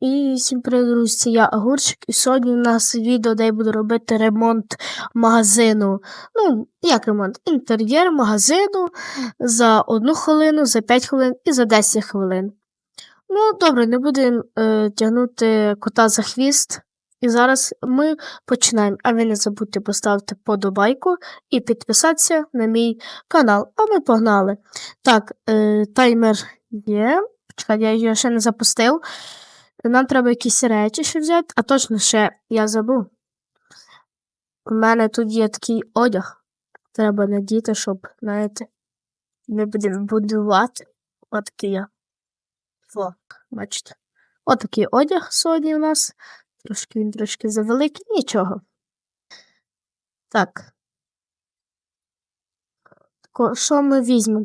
І всім привіт, друзі, це я Огурчик, і сьогодні у нас відео, де я буду робити ремонт магазину. Ну, як ремонт? Інтер'єр магазину за одну хвилину, за 5 хвилин і за 10 хвилин. Ну, добре, не будемо е, тягнути кота за хвіст. І зараз ми починаємо. А ви не забудьте поставити подобайку і підписатися на мій канал. А ми погнали. Так, е, таймер є. Чекай, я його ще не запустив. Нам треба якісь речі ще взяти, а точно ще я забув. У мене тут є такий одяг. Треба надіти, щоб, знаєте, ми будемо будувати. Отакий я. О, бачите. Отакий одяг сьогодні у нас. Трошки він трошки завеликий, нічого. Так. Ко- Що ми візьмемо?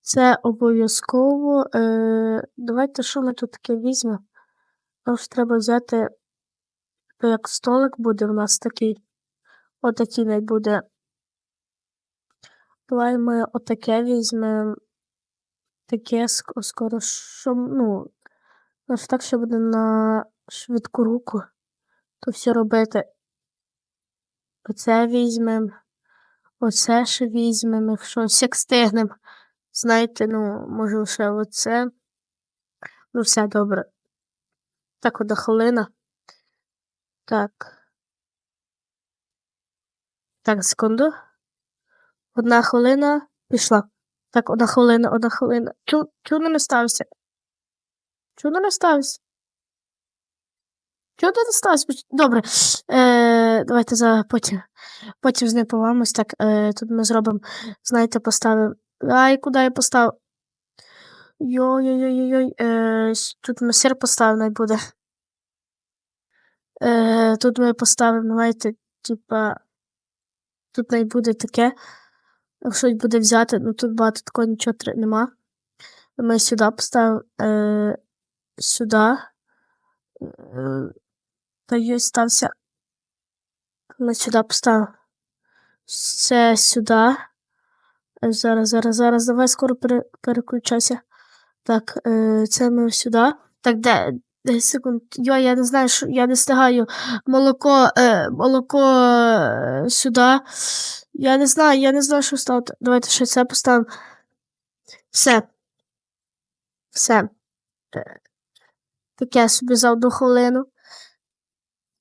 Це обов'язково. Е, давайте що ми тут таке візьмемо? Нам ж треба взяти, то як столик буде в нас такий. Отакий не буде. Давай ми отаке візьмемо. Таке скоро, що, ну, ну, так, що буде на швидку руку. То все робити. Оце візьмемо. Оце ще візьмемо, якщо стигнемо. Знаєте, ну, може лише оце. Ну, все добре. Так, одна хвилина. Так. Так, секунду. Одна хвилина пішла. Так, одна хвилина, одна хвилина. Чу, чого не стався? Чого не стався? Чого не стався? Добре. Е, давайте за потім. Потім з ним повамось. Так, е, тут ми зробимо, знаєте, поставимо. Ай, куди я поставив? Йой-йой-йой-йой. Е, тут ми сир поставимо, буде. Е, тут ми поставимо, давайте, типа. Тут най буде таке. Якщо буде взяти, ну тут багато такого нічого нема. Ми сюди поставимо. Е, сюди. Е, та й стався. Ми сюди поставимо. Це сюди. Зараз, зараз, зараз, давай скоро пере, переключайся. Так, е, це ми сюди. Так, де? 10 секунд. Йо, я не знаю, що я не встигаю. Молоко, е, молоко е, сюди. Я не знаю, я не знаю, що ставити. Давайте ще це поставимо. Все. Все. Е, Таке собі за одну хвилину.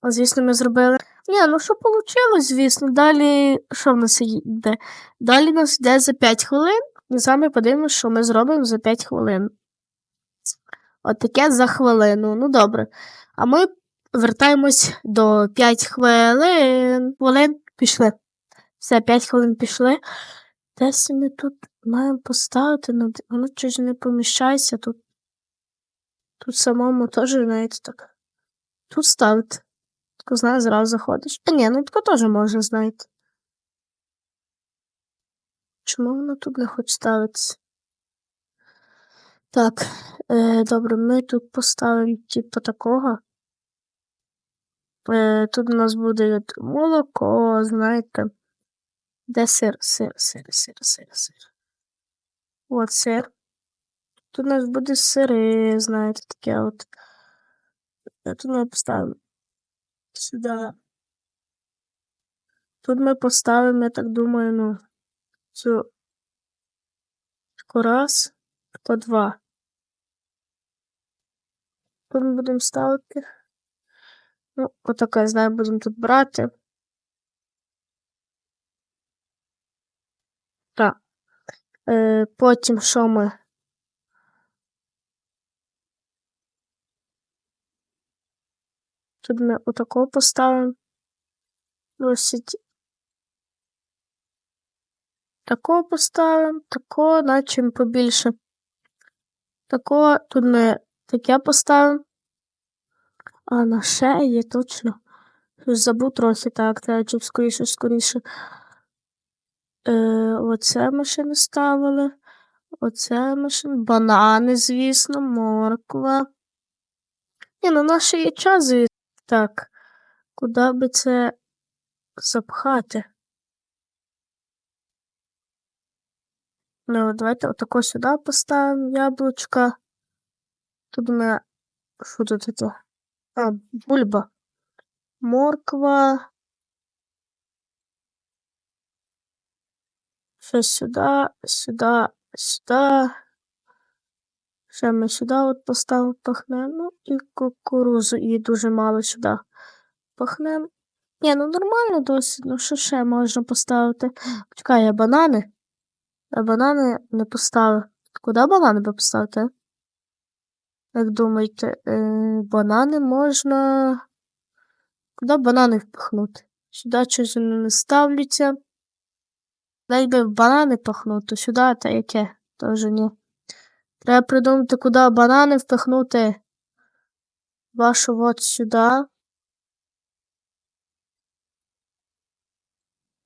О, звісно, ми зробили. Ні, ну що вийшло, звісно. Далі, що в нас йде? Далі нас йде за 5 хвилин. І з вами подивимося, що ми зробимо за 5 хвилин. От таке за хвилину. Ну добре. А ми вертаємось до 5 хвилин. Хвилин пішли. Все, 5 хвилин пішли. Десь ми тут маємо поставити, ну воно чогось не поміщається тут. Тут самому теж, знаєте, так. Тут ставити. Тако знає, зразу заходиш. А ні, ну тако теж можна, знаєте. Чому воно тут не хоче ставитися? Так, е, добре, ми тут поставимо типу такого. Е, тут у нас буде молоко, знаєте. Де сир, сир, сир, сир, сир, сир. От сир. Тут у нас буде сири, знаєте, таке от. Е, Тут ми поставимо сюди. Тут ми поставимо, я так думаю, ну, цю тако раз, тако два. Тут ми будемо ставити. Ну, отаке, я знаю, будемо тут брати. Так. Е, потім що ми? Тут ми отако поставимо. Досить. Тако поставимо, тако, на чим побільше. Тако, тут ми таке поставимо. А на є точно. Забув трохи, так, треба чим скоріше, скоріше. Е, оце ми ще не ставили. Оце ми ще. Банани, звісно, морква. Ні, ну наш ще є час, звісно. Так. Куди би це запхати? Ну, давайте отако сюди поставимо яблучка. Тут ми Що тут таке? А, бульба. Морква. Ще сюди, сюди, сюди. Ще ми сюди от поставимо пахнемо. Ну і кукурузу її дуже мало сюди пахнемо. Ні, ну нормально досить. Ну що ще можна поставити? Чекай, я банани. А банани не поставив. Куди банани би поставити? Як думаєте, е, банани можна. Куди банани впихнути? Сюди щось не ставляться. Дай би банани пахнути, сюди та яке? Тоже ні. Треба придумати, куди банани впихнути. Вашу от сюди.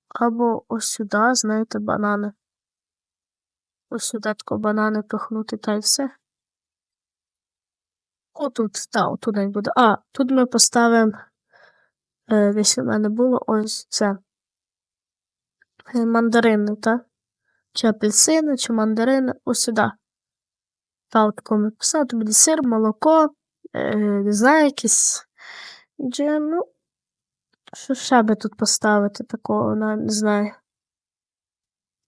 Або ось сюди, знаєте, банани. Ось сюди тако банани пихнути та й все. Отут, та, отут не буде. А, тут ми поставимо. Десь у мене було ось це. Е, мандарини, так? Чи апельсини, чи мандарини, ось сюди. Та от тако ми писали, тут буде сир, молоко, е, не знаю, якийсь джем, ну. Що ще би тут поставити такого, не знаю.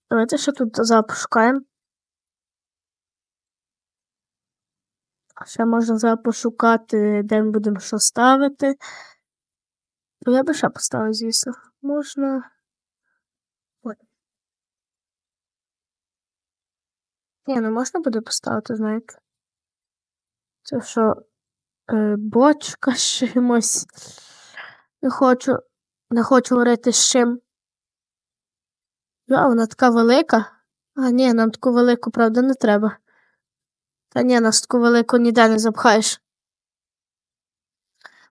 Давайте ще тут запошукаємо. Ще можна зараз пошукати, де ми будемо що ставити. Ну, я би ще поставив, звісно. Можна. Ой. Ні, ну можна буде поставити, знаєте. Це що е, бочка з чимось. Не хочу. Не хочу говорити з чим. А, вона така велика. А, ні, нам таку велику, правда, не треба. Та ні, нас таку велику ніде не запхаєш.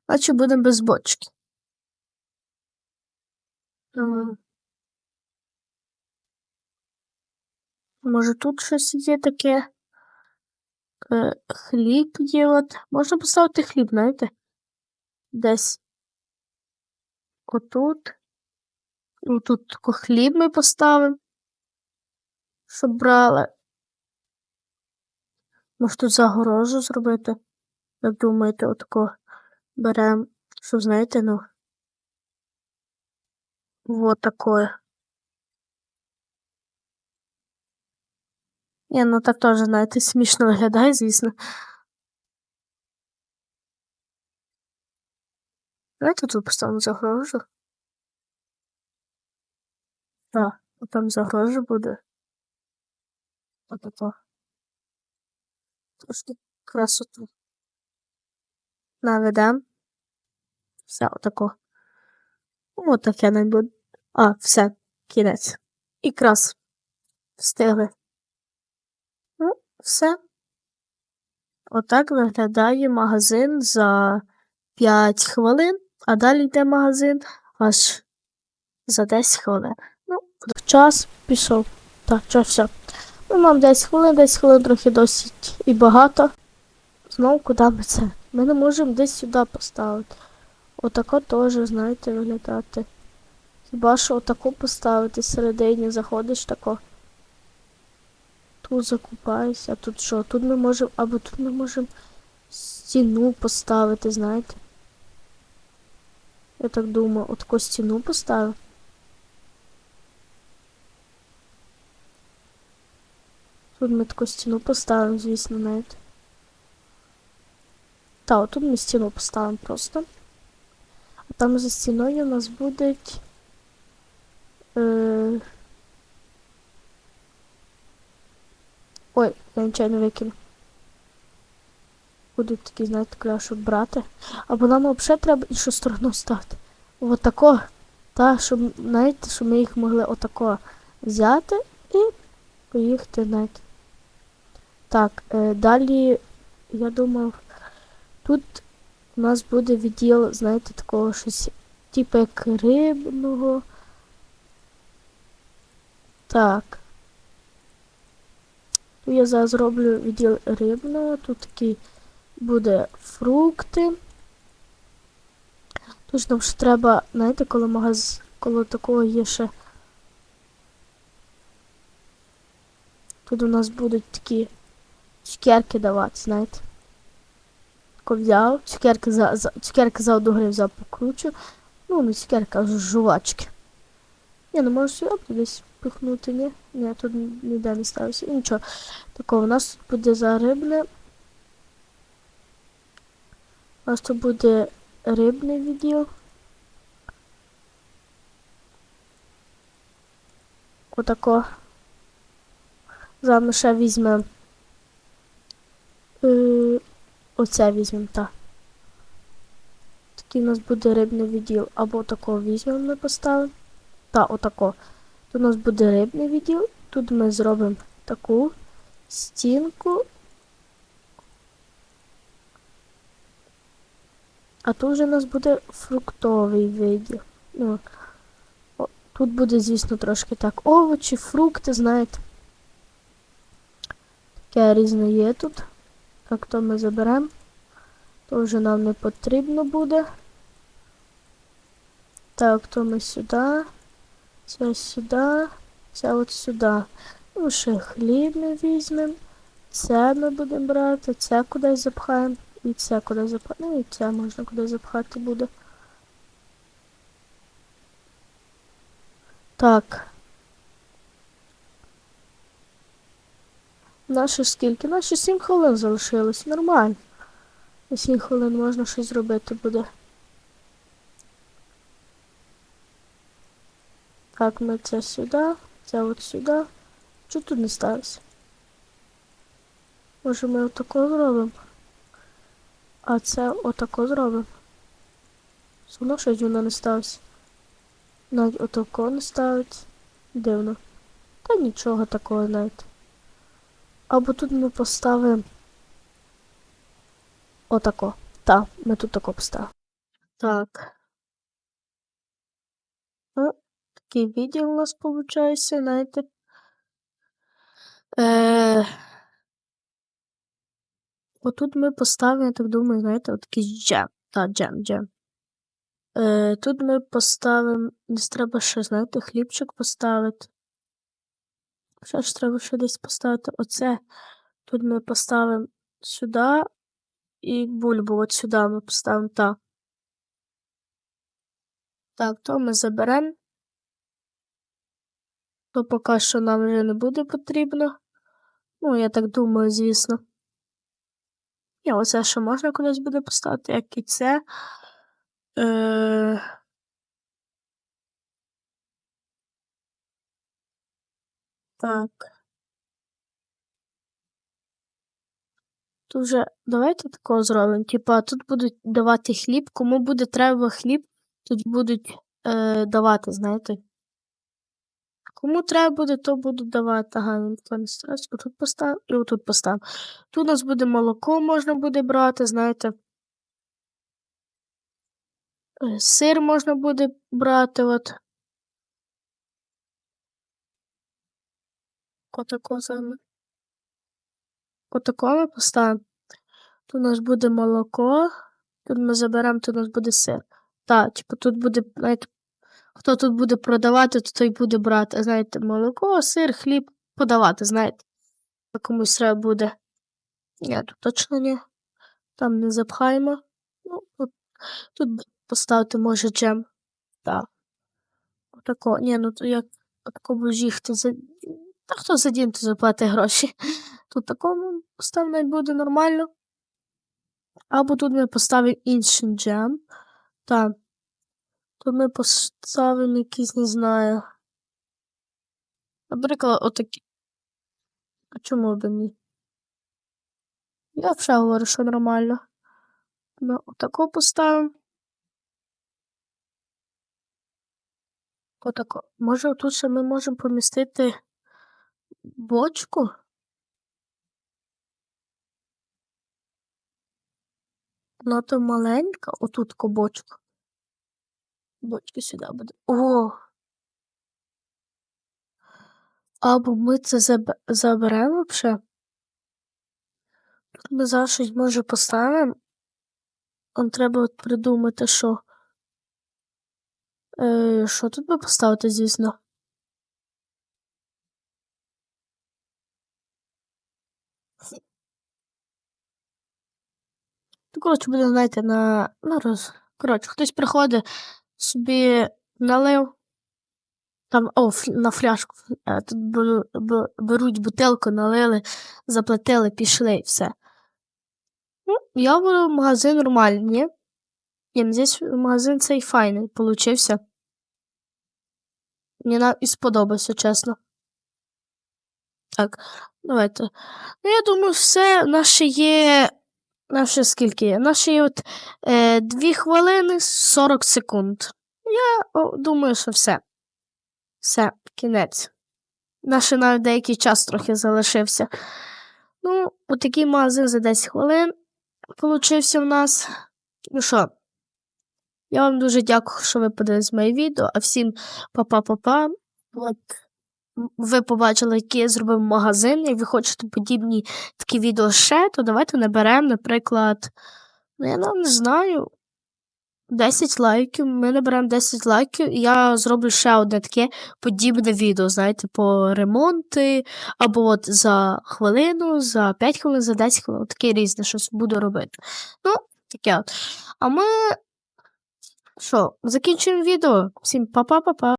Бачу, будемо без бочки. Може тут щось є таке? Е, хліб є от. Можна поставити хліб, знаєте? Десь. Отут. Тут тако хліб ми поставимо. Щоб брали. Може тут загорожу зробити? Як думаєте, отако беремо, щоб знаєте, ну. Вот такое. Ні, ну так теж, знаєте, смішно виглядає, звісно. Давайте тут поставимо загорожу. Так, там загорожа буде. Отако. Трошки красоту. Наведем. Все, отако. От таке не буде. А, все, кінець. І крас. Встигли. Ну, все. Отак виглядає магазин за 5 хвилин, а далі йде магазин аж за 10 хвилин. Ну, час пішов. Так, час все. Ну, нам 10 хвилин, 10 хвилин трохи досить і багато. Знову куди ми це? Ми не можемо десь сюди поставити. Отако теж, знаєте, виглядати. Хіба що отаку поставити всередині, заходиш тако. Тут закупаюся, а тут що? Тут ми можемо, або тут ми можемо стіну поставити, знаєте. Я так думаю, отаку стіну поставив. Тут ми таку стіну поставимо, звісно, знаєте. Та, отут ми стіну поставимо просто. А там за стіною у нас будуть. Е... Ой, я нічого не викину. Будуть такі, знаєте, кля, щоб брати. Або нам взагалі треба іншу сторону ставити. Отако. Та, щоб, знаєте, щоб ми їх могли отако взяти і поїхати, знаєте. Так, е, далі, я думав, тут у нас буде відділ, знаєте, такого щось, типу як рибного. Так. Тут я зараз зроблю відділ рибного, тут такі буде фрукти. Тут нам ще треба, знаєте, коли магаз, коли такого є ще. Тут у нас будуть такі цукерки давати, знаєте. тако взяв, цукерки за, за, цукерки за одну гривню взяв покручу. Ну, не цукерки, а жувачки. Ні, ну може сюди десь пихнути, ні? Ні, тут ніде не ставився. І нічого. Такого, у нас тут буде за рибне. У нас тут буде рибний відділ. Отако. Зараз ми ще візьмемо. Е, оце візьмемо, так. Такий у нас буде рибний відділ. Або такого візьмемо ми поставимо. Та, отако. Тут у нас буде рибний відділ. Тут ми зробимо таку стінку. А тут вже у нас буде фруктовий відділ. Ну, о, тут буде, звісно, трошки так. Овочі, фрукти, знаєте. Таке різне є тут. Так, то ми заберемо. То вже нам не потрібно буде. Так, то ми сюди. Це сюди. Це от сюди. Ну, ще хліб ми візьмемо. Це ми будемо брати, це кудись запхаємо. І це кудись запхаємо. Ну і це можна кудись запхати буде. Так. Наші скільки? Наші 7 хвилин залишилось. Нормально. На 7 хвилин можна щось зробити буде. Так, ми це сюди, це от сюди. Чого тут не ставиться? Може ми отако зробимо? А це отако зробимо. Все щось воно не ставиться. Навіть отако не ставиться. Дивно. Та нічого такого навіть. Або тут ми поставимо отако. Так, ми тут тако поставимо. Так. О, такий відділ у нас виходить, знаєте. Е... Отут ми поставимо, я так думаю, знаєте, отакий джем. Та, джем, джем. Е, тут ми поставимо. Десь треба ще, знаєте, хлібчик поставити. Ще ж треба ще десь поставити оце. Тут ми поставимо сюди і бульбу от сюди ми поставимо так. Так, то ми заберемо. То поки що нам вже не буде потрібно. Ну, я так думаю, звісно. І оце ще можна кудись буде поставити, як і це. Е... Так. Тут вже давайте такого зробимо. Типа тут будуть давати хліб. Кому буде треба хліб, тут будуть е, давати, знаєте. Кому треба буде, то будуть давати. Ага, ніхто не старається. Отут постав і отут постав. Тут у нас буде молоко, можна буде брати, знаєте. Е, Сир можна буде брати, от. Отако саме. Отако ми поставимо. Тут у нас буде молоко. Тут ми заберемо, тут у нас буде сир. Так, типу тут буде, знаєте, хто тут буде продавати, то той буде брати, знаєте, молоко, сир, хліб подавати, знаєте. Комусь треба буде. Ні, тут точно ні. Там не запхаємо. Ну, от, тут поставити може джем. Так. Отако. Ні, ну то як отако бужіхти за. Та хто за дім, то заплати гроші. Тут такому поставити буде нормально. Або тут ми поставимо інший джем. Так. Тут ми поставимо якийсь, не знаю. Наприклад, отакі. А чому б ні? Я вже говорю, що нормально. Ми отако поставимо. Отако. Може, тут ще ми можемо помістити бочку? Вона то маленька, отут бочка. Бочки сюди буде. О! Або ми це заб... заберемо вже. Тут ми зараз щось може поставимо. Нам треба от придумати, що. Е, Що тут би поставити, звісно? Коротше, буде, знаєте, на. Ну, роз... Коротше, хтось приходить, собі налив. Там, о, на фляжку. е, Тут беруть бутилку, налили, заплатили, пішли і все. Ну, я беру магазин нормальний, ні? Здесь магазин цей файний получився. Мені навіть і сподобався, чесно. Так, давайте. Ну, я думаю, все. Наше є. Наше скільки є? Наше є от е, 2 хвилини 40 секунд. Я о, думаю, що все. Все, кінець. Наше навіть деякий час трохи залишився. Ну, отакий магазин за 10 хвилин получився в нас. Ну що, я вам дуже дякую, що ви подивились моє відео, а всім па-па-па-па. От ви побачили, який я зробив магазин, і ви хочете подібні такі відео ще, то давайте наберемо, наприклад, ну я не знаю. 10 лайків, ми наберемо 10 лайків, і я зроблю ще одне таке подібне відео, знаєте, по ремонти, або от за хвилину, за 5 хвилин, за 10 хвилин, таке різне щось буду робити. Ну, таке от. А ми що, закінчуємо відео. Всім па-па-па-па.